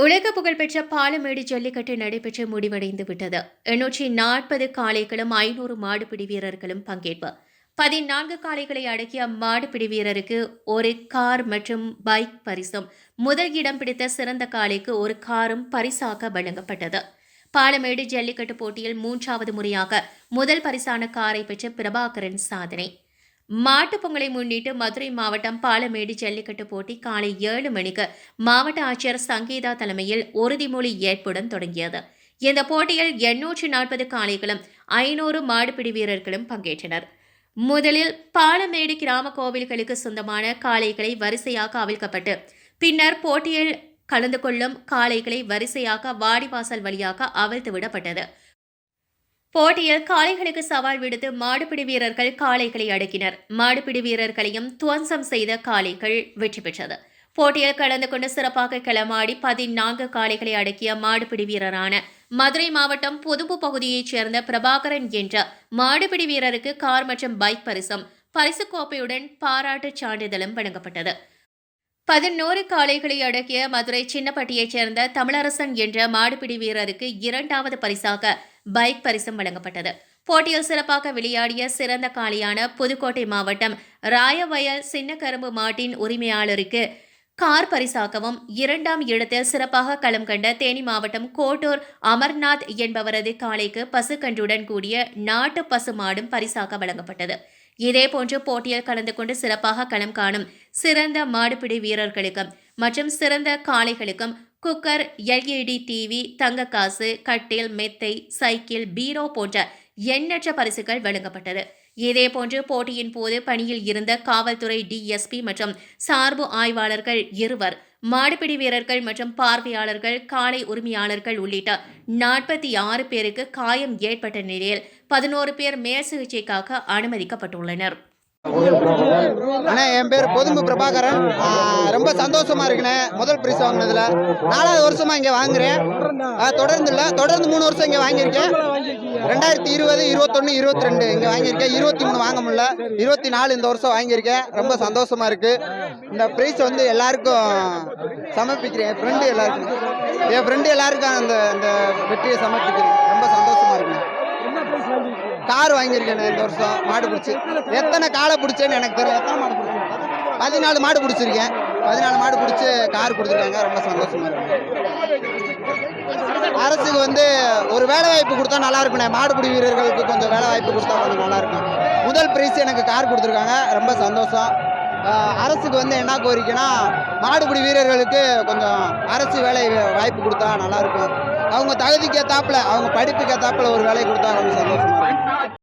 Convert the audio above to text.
உலக புகழ்பெற்ற பாலமேடு ஜல்லிக்கட்டு நடைபெற்று முடிவடைந்து விட்டது எண்ணூற்றி நாற்பது காளைகளும் ஐநூறு மாடுபிடி வீரர்களும் பங்கேற்பு. பதினான்கு காளைகளை அடக்கிய மாடுபிடி வீரருக்கு ஒரு கார் மற்றும் பைக் பரிசும். முதல் இடம் பிடித்த சிறந்த காளைக்கு ஒரு காரும் பரிசாக வழங்கப்பட்டது. பாலமேடு ஜல்லிக்கட்டு போட்டியில் மூன்றாவது முறையாக முதல் பரிசான காரை பெற்ற பிரபாகரன் சாதனை. மாட்டுப் பொங்கலை முன்னிட்டு மதுரை மாவட்டம் பாலமேடு ஜல்லிக்கட்டு போட்டி காலை ஏழு மணிக்கு மாவட்ட ஆட்சியர் சங்கீதா தலைமையில் உறுதிமொழி ஏற்புடன் தொடங்கியது. இந்த போட்டியில் எண்ணூற்று நாற்பது காளைகளும் ஐநூறு மாடுபிடி வீரர்களும் பங்கேற்றனர். முதலில் பாலமேடு கிராம கோவில்களுக்கு சொந்தமான காளைகளை வரிசையாக அவிழ்க்கப்பட்டு பின்னர் போட்டியில் கலந்து கொள்ளும் காளைகளை வரிசையாக வாடிவாசல் வழியாக அவிழ்த்து விடப்பட்டது. போட்டியில் காளைகளுக்கு சவால் விடுத்து மாடுபிடி வீரர்கள் காளைகளை அடக்கினர். மாடுபிடி வீரர்களையும் துவம்சம் செய்த காளைகள் வெற்றி பெற்றது. போட்டியில் கலந்து கொண்டு சிறப்பாக களமாடி பதினான்கு காளைகளை அடக்கிய மாடுபிடி வீரரான மதுரை மாவட்டம் புதுப்பு பகுதியைச் சேர்ந்த பிரபாகரன் என்ற மாடுபிடி வீரருக்கு கார் மற்றும் பைக் பரிசும் பரிசு கோப்பையுடன் பாராட்டுச் சான்றிதழும் வழங்கப்பட்டது. பதினோரு காளைகளை அடக்கிய மதுரை சின்னப்பட்டியைச் சேர்ந்த தமிழரசன் என்ற மாடுபிடி வீரருக்கு இரண்டாவது பரிசாக பைக் பரிசும் வழங்கப்பட்டது. போட்டியில் சிறப்பாக விளையாடிய சிறந்த காளையான புதுக்கோட்டை மாவட்டம் ராயவயல் சின்னக்கரும்பு மாட்டின் உரிமையாளருக்கு கார் பரிசாகவும் இரண்டாம் இடத்தில் சிறப்பாக களம் கண்ட தேனி மாவட்டம் கோட்டூர் அமர்நாத் என்பவரது காளைக்கு பசுக்கன்றுடன் கூடிய நாட்டு பசு மாடும் பரிசாக வழங்கப்பட்டது. இதேபோன்று போட்டியில் கலந்து கொண்டு சிறப்பாக களம் காணும் சிறந்த மாடுபிடி வீரர்களுக்கும் மற்றும் சிறந்த காளைகளுக்கும் குக்கர் எல்இடி டிவி தங்க காசு கட்டில் மெத்தை சைக்கிள் பீரோ போன்ற எண்ணற்ற பரிசுகள் வழங்கப்பட்டது. இதேபோன்று போட்டியின் போது பணியில் இருந்த காவல்துறை டிஎஸ்பி மற்றும் சார்பு ஆய்வாளர்கள் இருவர் மாடுபிடி வீரர்கள் மற்றும் பார்வையாளர்கள் காளை உரிமையாளர்கள் உள்ளிட்ட நாற்பத்தி ஆறு பேருக்கு காயம் ஏற்பட்ட நிலையில் பதினோரு பேர் மேல் சிகிச்சைக்காக அனுமதிக்கப்பட்டுள்ளனர். அண்ணே என் பேர் பொதும்பு பிரபாகரன். ரொம்ப சந்தோஷமா இருக்குண்ணே முதல் பிரைஸ் வாங்கினதுல. நாலாவது வருஷமா இங்க வாங்குறேன். தொடர்ந்து இல்ல தொடர்ந்து மூணு வருஷம் இங்க வாங்கியிருக்கேன். ரெண்டாயிரத்தி இருபது இருபத்தொன்னு இருபத்தி ரெண்டு இங்க வாங்கியிருக்கேன். இருபத்தி மூணு வாங்க முடியல. இருபத்தி நாலு இந்த வருஷம் வாங்கியிருக்கேன். ரொம்ப சந்தோஷமா இருக்கு. இந்த பிரைஸ் வந்து எல்லாருக்கும் சமர்ப்பிக்கிறேன். என் ஃப்ரெண்டு எல்லாருக்கும். என் ஃப்ரெண்டு எல்லாருக்கும் அந்த அந்த வெற்றியை சமர்ப்பிக்கிறேன். ரொம்ப சந்தோஷம் கார் வாங்கியிருக்கேன் இந்த வருஷம் மாடு பிடிச்சி. எத்தனை காலை பிடிச்சேன்னு எனக்கு தெரியும் எத்தனை மாடு பிடிச்சிருக்கேன் பதினாலு மாடு பிடிச்சிருக்கேன். பதினாலு மாடு பிடிச்சி கார் கொடுத்துருக்காங்க. ரொம்ப சந்தோஷமா இருக்கு. அரசுக்கு வந்து ஒரு வேலை வாய்ப்பு கொடுத்தா நல்லா இருக்குண்ணே. மாடுபிடி வீரர்களுக்கு கொஞ்சம் வேலை வாய்ப்பு கொடுத்தா கொஞ்சம் நல்லா இருக்கும். முதல் பிரைஸ் எனக்கு கார் கொடுத்துருக்காங்க. ரொம்ப சந்தோஷம். அரசுக்கு வந்து என்ன கோரிக்கைனா மாடுபிடி வீரர்களுக்கு கொஞ்சம் அரசு வேலை வாய்ப்பு கொடுத்தா நல்லாயிருக்கும் அவங்க தகுதிக்கு அவங்க படிப்புக்கேத்தாப்புல ஒரு வேலையை கொடுத்தா கொஞ்சம் சந்தோஷமா இருக்கும்.